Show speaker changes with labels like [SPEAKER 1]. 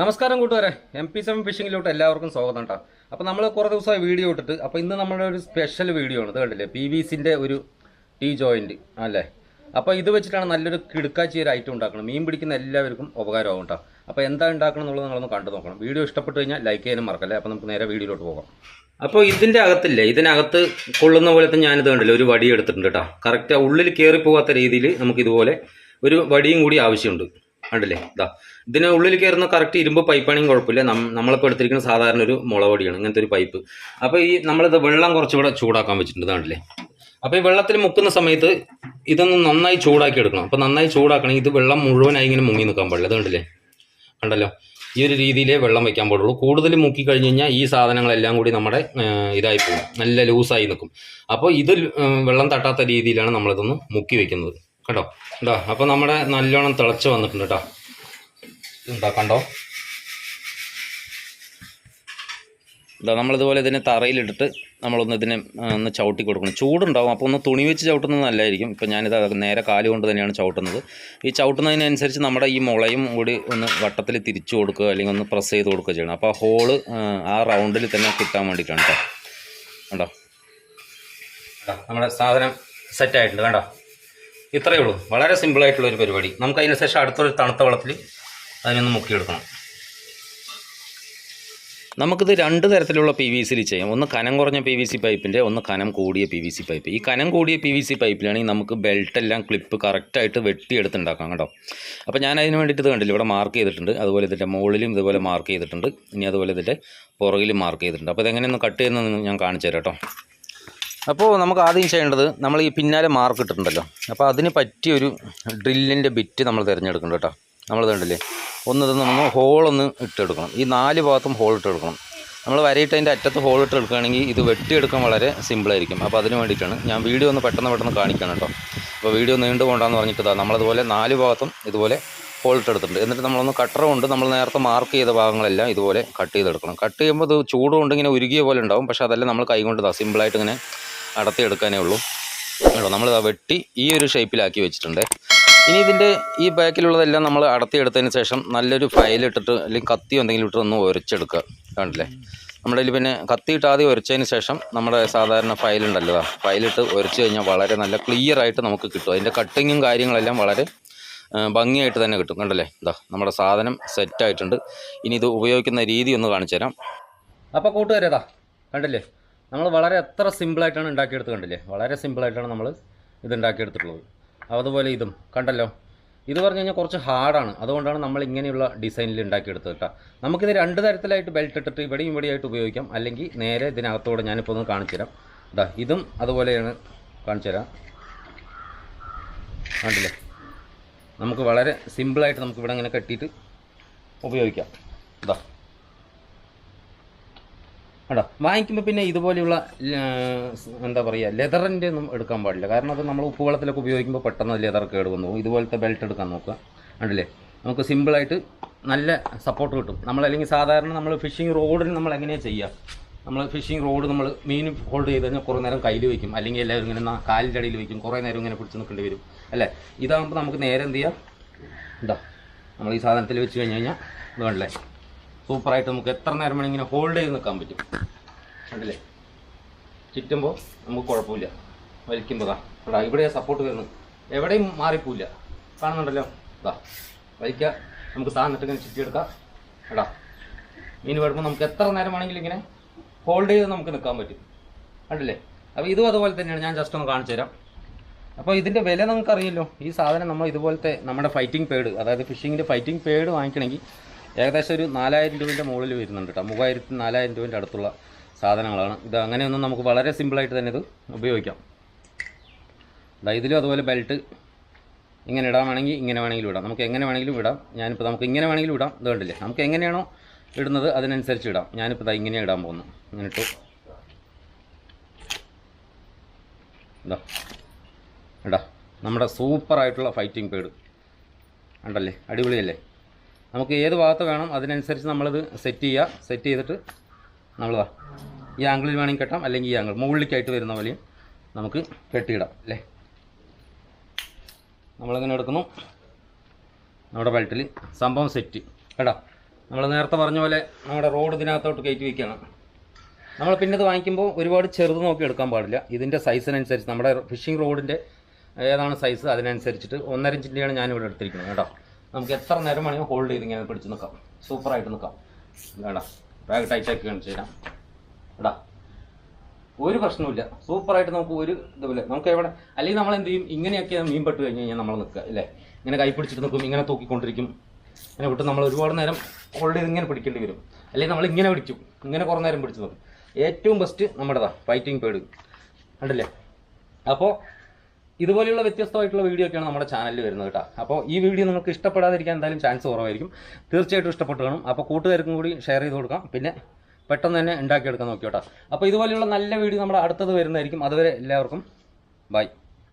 [SPEAKER 1] നമസ്കാരം കൂട്ടുകാരെ. M P seven ഫിഷിങ്ങിലോട്ട് എല്ലാവർക്കും സ്വാഗതം കേട്ടോ അപ്പോൾ നമ്മൾ കുറേ ദിവസമായി വീഡിയോ ഇട്ടിട്ട് അപ്പോൾ ഇന്ന് നമ്മുടെ ഒരു സ്പെഷ്യൽ വീഡിയോ ആണ്. ഇത് കണ്ടില്ലേ? പി വി സിന്റെ ഒരു ടീ ജോയിന്റ് അല്ലേ? അപ്പോൾ ഇത് വെച്ചിട്ടാണ് നല്ലൊരു കിടുക്കാച്ചി ഒരു ഐറ്റം ഉണ്ടാക്കണം മീൻ പിടിക്കുന്ന എല്ലാവർക്കും ഉപകാരമാകും കേട്ടോ അപ്പോൾ എന്താ ഉണ്ടാക്കണം എന്നുള്ളത് നിങ്ങളൊന്ന് കണ്ടു നോക്കണം. വീഡിയോ ഇഷ്ടപ്പെട്ട് കഴിഞ്ഞാൽ ലൈക്ക് ചെയ്യാനും മറക്കല്ലേ? അപ്പോൾ നമുക്ക് നേരെ വീഡിയോയിലോട്ട് പോകാം. അപ്പോൾ ഇതിന്റെ അകത്തില്ലേ? ഇതിനകത്ത് കൊള്ളുന്ന പോലത്തെ ഞാനിത് കണ്ടില്ലേ? ഒരു വടി എടുത്തിട്ടുണ്ട് കേട്ടോ കറക്റ്റ് ഉള്ളിൽ കയറി പോകാത്ത രീതിയിൽ നമുക്ക് ഇതുപോലെ ഒരു വടിയും കൂടി ആവശ്യമുണ്ട്. കണ്ടില്ലേ? ഇതാ ഇതിന് ഉള്ളിൽ കയറുന്ന കറക്റ്റ് ഇരുമ്പ് പൈപ്പാണെങ്കിൽ കുഴപ്പമില്ല. നമ്മളിപ്പോൾ എടുത്തിരിക്കുന്ന സാധാരണ ഒരു മുളവടിയാണ് ഇങ്ങനത്തെ ഒരു പൈപ്പ് അപ്പോൾ ഈ നമ്മളിത് വെള്ളം കുറച്ചുകൂടെ ചൂടാക്കാൻ വെച്ചിട്ടുണ്ട് കണ്ടില്ലേ? അപ്പോൾ ഈ വെള്ളത്തിൽ മുക്കുന്ന സമയത്ത് ഇതൊന്ന് നന്നായി ചൂടാക്കി എടുക്കണം. അപ്പോൾ നന്നായി ചൂടാക്കണമെങ്കിൽ ഇത് വെള്ളം മുഴുവനായി ഇങ്ങനെ മുങ്ങി നിൽക്കാൻ പാടില്ല. അത് കണ്ടില്ലേ? കണ്ടല്ലോ? ഈ ഒരു രീതിയിലേ വെള്ളം വെക്കാൻ പാടുള്ളൂ. കൂടുതൽ മുക്കി കഴിഞ്ഞ് കഴിഞ്ഞാൽ ഈ സാധനങ്ങളെല്ലാം കൂടി നമ്മുടെ ഇതായി പോകും. നല്ല ലൂസായി നിൽക്കും. അപ്പോൾ ഇത് വെള്ളം തട്ടാത്ത രീതിയിലാണ് നമ്മളിതൊന്ന് മുക്കി വെക്കുന്നത്. കണ്ടോ കേട്ടോ അപ്പോൾ നമ്മുടെ നല്ലോണം തിളച്ച് വന്നിട്ടുണ്ട് കേട്ടോ. എന്താ കണ്ടോ? ഇതാ നമ്മളിതുപോലെ ഇതിനെ തറയിലിട്ടിട്ട് നമ്മളൊന്ന് ഇതിനെ ഒന്ന് ചവിട്ടി കൊടുക്കണം. ചൂടുണ്ടാവും അപ്പോൾ ഒന്ന് തുണി വെച്ച് ചവിട്ടുന്നത് നല്ലതായിരിക്കും. ഇപ്പം ഞാനിത് നേരെ കാൽ കൊണ്ട് തന്നെയാണ് ചവിട്ടുന്നത്. ഈ ചവിട്ടുന്നതിനനുസരിച്ച് നമ്മുടെ ഈ മുളയും കൂടി ഒന്ന് വട്ടത്തിൽ തിരിച്ചു കൊടുക്കുക അല്ലെങ്കിൽ ഒന്ന് പ്രസ് ചെയ്ത് കൊടുക്കുക ചെയ്യണം. അപ്പോൾ ആ ഹോൾ ആ റൗണ്ടിൽ തന്നെ കിട്ടാൻ വേണ്ടിയിട്ടാണ് കേട്ടോ. കണ്ടോ? നമ്മുടെ സാധനം സെറ്റ് ആയിട്ടുണ്ട് കണ്ടോ? ഇത്രയേ ഉള്ളൂ. വളരെ സിമ്പിളായിട്ടുള്ള ഒരു പരിപാടി. നമുക്ക് അതിന് ശേഷം അടുത്തൊരു തണുത്ത വെള്ളത്തിൽ അതിനൊന്ന് മുക്കിയെടുക്കണം. നമുക്കിത് രണ്ട് തരത്തിലുള്ള പി വി സിയിൽ ചെയ്യാം. ഒന്ന് കനം കുറഞ്ഞ പി വി സി പൈപ്പിന്റെ ഒന്ന് കനം കൂടിയ പി വി സി പൈപ്പ് ഈ കനം കൂടിയ പി വി സി പൈപ്പിലാണെങ്കിൽ നമുക്ക് ബെൽറ്റെല്ലാം ക്ലിപ്പ് കറക്റ്റായിട്ട് വെട്ടിയെടുത്തുണ്ടാക്കാം കേട്ടോ. അപ്പോൾ ഞാൻ അതിന് വേണ്ടിയിട്ട് ഇത് കണ്ടില്ല? ഇവിടെ മാർക്ക് ചെയ്തിട്ടുണ്ട്. അതുപോലെ ഇതിന്റെ മുകളിലും ഇതുപോലെ മാർക്ക് ചെയ്തിട്ടുണ്ട്. ഇനി അതുപോലെ ഇതിന്റെ പുറകിലും മാർക്ക് ചെയ്തിട്ടുണ്ട്. അപ്പോൾ ഇതെങ്ങനെയൊന്ന് കട്ട് ചെയ്യുന്നതെന്ന് ഞാൻ കാണിച്ചു തരാം കേട്ടോ. അപ്പോൾ നമുക്ക് ആദ്യം ചെയ്യേണ്ടത് നമ്മൾ ഈ പിന്നാലെ മാർക്ക് ഇട്ടിട്ടുണ്ടല്ലോ. അപ്പോൾ അതിന് പറ്റിയൊരു ഡ്രില്ലിന്റെ ബിറ്റ് നമ്മൾ തിരഞ്ഞെടുക്കണം കേട്ടോ. നമ്മൾ ഒന്ന് ഇത് നമ്മൾ ഹോളൊന്ന് ഇട്ടെടുക്കണം. ഈ നാല് ഭാഗത്തും ഹോൾ ഇട്ടെടുക്കണം. നമ്മൾ വരയിട്ട് അതിന്റെ അറ്റത്ത് ഹോൾ ഇട്ടെടുക്കുകയാണെങ്കിൽ ഇത് വെട്ടിയെടുക്കാൻ വളരെ സിമ്പിളായിരിക്കും അപ്പോൾ അതിന് വേണ്ടിയിട്ടാണ് ഞാൻ വീഡിയോ ഒന്ന് പെട്ടെന്ന് പെട്ടെന്ന് കാണിക്കണം കേട്ടോ. അപ്പോൾ വീഡിയോ നീണ്ടു പോകണ്ടെന്ന് പറഞ്ഞിട്ട് നമ്മളതുപോലെ നാല് ഭാഗത്തും ഇതുപോലെ ഹോൾ ഇട്ടെടുത്തിട്ടുണ്ട്. എന്നിട്ട് നമ്മളൊന്ന് കട്ടർ കൊണ്ട് നമ്മൾ നേരത്തെ മാർക്ക് ചെയ്ത ഭാഗങ്ങളെല്ലാം ഇതുപോലെ കട്ട് ചെയ്തെടുക്കണം. കട്ട് ചെയ്യുമ്പോൾ ഇത് ചൂട് കൊണ്ട് ഇങ്ങനെ ഉരുകിയ പോലെ ഉണ്ടാവും. പക്ഷേ അതെല്ലാം നമ്മൾ കൈ കൊണ്ട് സിമ്പിളായിട്ട് ഇങ്ങനെ അടത്തിയെടുക്കാനേ ഉള്ളൂ. കേട്ടോ നമ്മളിതാ വെട്ടി ഈ ഒരു ഷേപ്പിലാക്കി വെച്ചിട്ടുണ്ട്. ഇനി ഇതിന്റെ ഈ ബാക്കിലുള്ളതെല്ലാം നമ്മൾ അടത്തിയെടുത്തതിന് ശേഷം നല്ലൊരു ഫയലിട്ടിട്ട് അല്ലെങ്കിൽ കത്തി എന്തെങ്കിലും ഇട്ട് ഒന്ന് ഒരച്ചെടുക്കുക. കണ്ടില്ലേ? നമ്മുടെ ഇതിൽ പിന്നെ കത്തിയിട്ട് ആദ്യം ഒരച്ചതിന് ശേഷം നമ്മുടെ സാധാരണ ഫയലുണ്ടല്ലോ ഫയലിട്ട് ഒരച്ച് കഴിഞ്ഞാൽ വളരെ നല്ല ക്ലിയർ ആയിട്ട് നമുക്ക് കിട്ടും. അതിന്റെ കട്ടിങ്ങും കാര്യങ്ങളെല്ലാം വളരെ ഭംഗിയായിട്ട് തന്നെ കിട്ടും. കണ്ടല്ലേ? ഇതാ നമ്മുടെ സാധനം സെറ്റായിട്ടുണ്ട് ഇനി ഇത് ഉപയോഗിക്കുന്ന രീതി ഒന്ന് കാണിച്ചു തരാം അപ്പോൾ കൂട്ടുകാരേതാ കണ്ടില്ലേ? നമ്മൾ വളരെ എത്ര സിമ്പിളായിട്ടാണ് ഉണ്ടാക്കിയെടുത്ത് കണ്ടില്ലേ വളരെ സിമ്പിളായിട്ടാണ് നമ്മൾ ഇത് ഉണ്ടാക്കിയെടുത്തിട്ടുള്ളത്. അതുപോലെ ഇതും കണ്ടല്ലോ? ഇത് പറഞ്ഞു കഴിഞ്ഞാൽ കുറച്ച് ഹാർഡാണ് അതുകൊണ്ടാണ് നമ്മൾ ഇങ്ങനെയുള്ള ഡിസൈനിൽ ഉണ്ടാക്കിയെടുത്തത് കേട്ടോ നമുക്കിത് രണ്ട് തരത്തിലായിട്ട് ബെൽറ്റ് ഇട്ടിട്ട് ഇവിടെയും ഇവിടെയായിട്ട് ഉപയോഗിക്കാം. അല്ലെങ്കിൽ നേരെ ഇതിനകത്തോടെ ഞാനിപ്പോൾ ഒന്ന് കാണിച്ചു തരാം. ഇതാ ഇതും അതുപോലെയാണ് കാണിച്ചു തരാം. കണ്ടില്ലേ? നമുക്ക് വളരെ സിമ്പിളായിട്ട് നമുക്ക് ഇവിടെ ഇങ്ങനെ കെട്ടിയിട്ട് ഉപയോഗിക്കാം. ഇതാ കേട്ടോ വാങ്ങിക്കുമ്പോൾ പിന്നെ ഇതുപോലെയുള്ള എന്താ പറയുക ലെതറിന്റെ ഒന്നും എടുക്കാൻ പാടില്ല. കാരണം അത് നമ്മൾ ഉപ്പുവെള്ളത്തിലൊക്കെ ഉപയോഗിക്കുമ്പോൾ പെട്ടെന്ന് ലെതർ കേട് വന്നു ഇതുപോലത്തെ ബെൽറ്റ് എടുക്കാൻ നോക്കുക. ഉണ്ടല്ലേ നമുക്ക് സിമ്പിളായിട്ട് നല്ല സപ്പോർട്ട് കിട്ടും. നമ്മൾ അല്ലെങ്കിൽ സാധാരണ നമ്മൾ ഫിഷിംഗ് റോഡിന് നമ്മൾ എങ്ങനെയാണ് ചെയ്യുക നമ്മൾ ഫിഷിംഗ് റോഡ് നമ്മൾ മീൻ ഹോൾഡ് ചെയ്ത് കഴിഞ്ഞാൽ കുറേ നേരം കയ്യിൽ വയ്ക്കും അല്ലെങ്കിൽ എല്ലാവരും ഇങ്ങനെ കാലിന്റെ അടിയിൽ വയ്ക്കും കുറേ നേരം ഇങ്ങനെ പിടിച്ച് നിൽക്കേണ്ടി വരും. അല്ലേ? ഇതാകുമ്പോൾ നമുക്ക് നേരെ എന്ത് ചെയ്യാം? ഇതാ നമ്മൾ ഈ സാധനത്തിൽ വെച്ച് കഴിഞ്ഞ് കഴിഞ്ഞാൽ ഇത് കണ്ടില്ലേ? സൂപ്പറായിട്ട് നമുക്ക് എത്ര നേരം വേണമെങ്കിലും ഹോൾഡ് ചെയ്ത് നിൽക്കാൻ പറ്റും. കണ്ടില്ലേ? ചുറ്റുമ്പോൾ നമുക്ക് കുഴപ്പമില്ല. വലിക്കുമ്പോൾ ദാ ഇവിടെ ഇവിടെ സപ്പോർട്ട് വരുന്നു എവിടെയും മാറിപ്പോയില്ല കാണുന്നുണ്ടല്ലോ? ഇതാ വലിക്കുക നമുക്ക് സാധനത്തിൽ ഇങ്ങനെ ചുറ്റിയെടുക്കാം. എടാ മീൻ വരുമ്പോൾ നമുക്ക് എത്ര നേരം വേണമെങ്കിലും ഇങ്ങനെ ഹോൾഡ് ചെയ്ത് നമുക്ക് നിൽക്കാൻ പറ്റും. കണ്ടില്ലേ? അപ്പോൾ ഇതും അതുപോലെ തന്നെയാണ്. ഞാൻ ജസ്റ്റ് ഒന്ന് കാണിച്ചു തരാം. അപ്പോൾ ഇതിന്റെ വില നമുക്കറിയല്ലോ ഈ സാധനം നമ്മൾ ഇതുപോലത്തെ നമ്മുടെ ഫൈറ്റിംഗ് പേഡ് അതായത് ഫിഷിങ്ങിന്റെ ഫൈറ്റിംഗ് പേഡ് വാങ്ങിക്കണമെങ്കിൽ ഏകദേശം ഒരു നാലായിരം രൂപേന്റെ മുകളിൽ വരുന്നുണ്ട് കേട്ടോ മൂവായിരത്തി നാലായിരം രൂപേന്റെ അടുത്തുള്ള സാധനങ്ങളാണ്. ഇത് അങ്ങനെയൊന്നും നമുക്ക് വളരെ സിമ്പിളായിട്ട് തന്നെ ഇത് ഉപയോഗിക്കാം. ഇതിലും അതുപോലെ ബെൽറ്റ് ഇങ്ങനെ ഇടാൻ വേണമെങ്കിൽ ഇങ്ങനെ വേണമെങ്കിലും ഇടാം. നമുക്ക് എങ്ങനെ വേണമെങ്കിലും ഇടാം. ഞാനിപ്പോൾ നമുക്ക് ഇങ്ങനെ വേണമെങ്കിലും ഇടാം. ഇത് കണ്ടില്ലേ? നമുക്ക് എങ്ങനെയാണോ ഇടുന്നത് അതിനനുസരിച്ച് ഇടാം. ഞാനിപ്പോൾ ഇതാ ഇങ്ങനെ ഇടാൻ പോകുന്നു ഇങ്ങനെ ഇട്ടു. ഇതാ ഇടാ നമ്മുടെ സൂപ്പറായിട്ടുള്ള ഫൈറ്റിംഗ് പേഡ് ഉണ്ടല്ലേ അടിപൊളിയല്ലേ? നമുക്ക് ഏത് ഭാഗത്ത് വേണം അതിനനുസരിച്ച് നമ്മളിത് സെറ്റ് ചെയ്യുക സെറ്റ് ചെയ്തിട്ട് നമ്മളിതാ ഈ ആംഗിളിൽ വേണമെങ്കിൽ കെട്ടാം. അല്ലെങ്കിൽ ഈ ആംഗിൾ മുകളിലേക്കായിട്ട് വരുന്ന പോലെയും നമുക്ക് കെട്ടിയിടാം. അല്ലേ? നമ്മളിങ്ങനെ എടുക്കുന്നു. നമ്മുടെ ബെൽറ്റിൽ സംഭവം സെറ്റ് കേട്ടോ? നമ്മൾ നേരത്തെ പറഞ്ഞ പോലെ നമ്മുടെ റോഡ് ഇതിനകത്തോട്ട് കയറ്റി വയ്ക്കണം നമ്മൾ പിന്നെ ഇത് വാങ്ങിക്കുമ്പോൾ ഒരുപാട് ചെറുത് നോക്കി എടുക്കാൻ പാടില്ല. ഇതിന്റെ സൈസിനനുസരിച്ച് നമ്മുടെ ഫിഷിംഗ് റോഡിന്റെ ഏതാണ് സൈസ് അതിനനുസരിച്ചിട്ട് ഒന്നര ഇഞ്ചിന്റെയാണ് ഞാനിവിടെ എടുത്തിരിക്കുന്നത്. കേട്ടോ? നമുക്ക് എത്ര നേരം വേണമെങ്കിൽ ഹോൾഡ് ചെയ്ത് ഇങ്ങനെ പിടിച്ച് നിൽക്കാം. സൂപ്പറായിട്ട് നിൽക്കാം. വേണ്ട ബാഗ് ടൈറ്റാക്കി കാണിച്ചു തരാം. എടാ ഒരു പ്രശ്നമില്ല സൂപ്പറായിട്ട് നമുക്ക് ഒരു ഇതുപോലെ നമുക്ക് എവിടെ അല്ലെങ്കിൽ നമ്മൾ എന്ത് ചെയ്യും? ഇങ്ങനെയൊക്കെ മീൻ പെട്ട് കഴിഞ്ഞ് കഴിഞ്ഞാൽ നമ്മൾ നിൽക്കുക അല്ലേ ഇങ്ങനെ കൈ പിടിച്ചിട്ട് നിൽക്കും ഇങ്ങനെ തൂക്കിക്കൊണ്ടിരിക്കും. ഇങ്ങനെ വിട്ട് നമ്മൾ ഒരുപാട് നേരം ഹോൾഡ് ചെയ്ത് ഇങ്ങനെ പിടിക്കേണ്ടി വരും. അല്ലെങ്കിൽ നമ്മൾ ഇങ്ങനെ പിടിക്കും. ഇങ്ങനെ കുറേ നേരം പിടിച്ച് നിൽക്കും. ഏറ്റവും ബെസ്റ്റ് നമ്മുടെതാ ഫൈറ്റിംഗ് പേഡ് കണ്ടില്ലേ? അപ്പോൾ ഇതുപോലെയുള്ള വ്യത്യസ്തമായിട്ടുള്ള വീഡിയോ ഒക്കെയാണ് നമ്മുടെ ചാനലിൽ വരുന്നത് കേട്ടോ. അപ്പോൾ ഈ വീഡിയോ നിങ്ങൾക്ക് ഇഷ്ടപ്പെടാതിരിക്കാൻ എന്തായാലും ചാൻസ് കുറവായിരിക്കും. തീർച്ചയായിട്ടും ഇഷ്ടപ്പെട്ട് കാണും. അപ്പോൾ കൂട്ടുകാർക്കും കൂടി ഷെയർ ചെയ്ത് കൊടുക്കാം. പിന്നെ പെട്ടെന്ന് തന്നെ ഉണ്ടാക്കിയെടുക്കാൻ നോക്കി കേട്ടോ അപ്പോൾ ഇതുപോലെയുള്ള നല്ല വീഡിയോ നമ്മുടെ അടുത്തത് വരുന്നതായിരിക്കും. അതുവരെ എല്ലാവർക്കും ബൈ